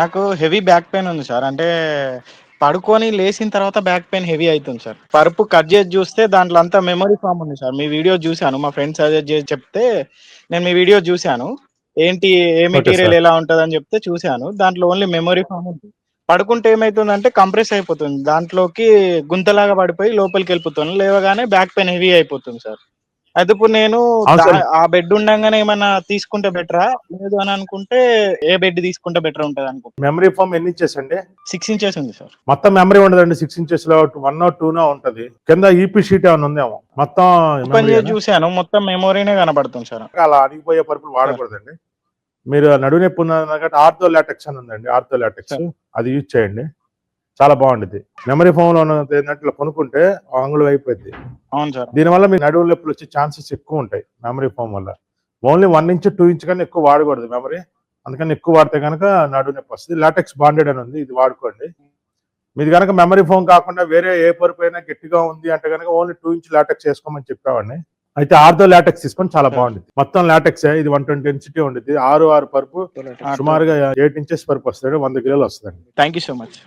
నాకు heavy back pain ఉంది sir. అంటే పడుకొని లేచిన తర్వాత బ్యాక్ పెయిన్ హెవీ అవుతుంది సార్. పరుపు కట్ చేసి చూస్తే దాంట్లో అంతా మెమరీ ఫామ్ ఉంది సార్. మీ వీడియో చూశాను. మా ఫ్రెండ్ సజెస్ట్ చేసి చెప్తే నేను మీ వీడియో చూశాను. ఏంటి ఏ మెటీరియల్ ఎలా ఉంటది అని చెప్తే చూశాను. దాంట్లో ఓన్లీ మెమరీ ఫామ్ ఉంది. పడుకుంటే ఏమైతుందంటే కంప్రెస్ అయిపోతుంది. దాంట్లోకి గుంతలాగా పడిపోయి లోపలికి వెళ్ళిపోతుంది. లేవగానే బ్యాక్ పెయిన్ హెవీ అయిపోతుంది సార్. అయితే ఇప్పుడు నేను ఆ బెడ్ ఉండగానే ఏమైనా తీసుకుంటే బెటరా లేదు అని అనుకుంటే ఏ బెడ్ తీసుకుంటే బెటర్ ఉంటది అనుకుంటా మెమరీ ఫోమ్ ఎన్ని ఇంచెస్ అండి? సిక్స్ ఇంచెస్ ఉంది సార్ మొత్తం మెమరీ ఉండదండి సిక్స్ ఇంచెస్లో వన్ టూ నో ఉంటది. కింద ఈపీ షీట్ ఏమైనా ఉందేమో? మొత్తం ఓపెన్ memory చేసి ఏనా? చూశాను మొత్తం మెమొరీనే కనబడుతుంది సార్ అలా అడిగిపోయే పరుపులు వాడకూడదండి. మీరు నడువు నొప్పి ఉన్నది కాబట్టి ఆర్థో లాటెక్స్ అని ఉందండి ఆర్థో లాటెక్స్. అది యూజ్ చేయండి. చాలా బాగుంటుంది మెమరీ ఫోమ్లో ఏంటంటే కొనుక్కుంటే ఆంగులు అయిపోయింది అవును సార్. దీనివల్ల మీకు నడువు నొప్పులు వచ్చే ఛాన్సెస్ ఎక్కువ ఉంటాయి మెమరీ ఫోమ్ వల్ల. Only one inch two inch కన్నా ఎక్కువ వాడకూడదు మెమరీ అందుకని ఎక్కువ వాడితే కనుక నడువు నొప్పి వస్తుంది. లాటెక్స్ బాండెడ్ అని ఉంది ఇది వాడుకోండి. మీది కనుక మెమరీ ఫోన్ కాకుండా వేరే ఏ పరుపు అయినా గట్టిగా ఉంది అంటే కనుక ఓన్లీ టూ ఇంచ్ లాటెక్స్ వేసుకోమని చెప్పేవాడిని. అయితే ఆర్థో లాటెక్స్ తీసుకొని చాలా బాగుంటుంది మొత్తం లాటెక్స్ ఇది వన్ ట్వంటీ డెన్సిటీ ఉంటుంది ఆరు ఆరు పరుపు సుమారుగా ఎయిట్ ఇంచెస్ పరుపు వస్తుంది వంద కిలోలు వస్తుంది థ్యాంక్ యూ సో మచ్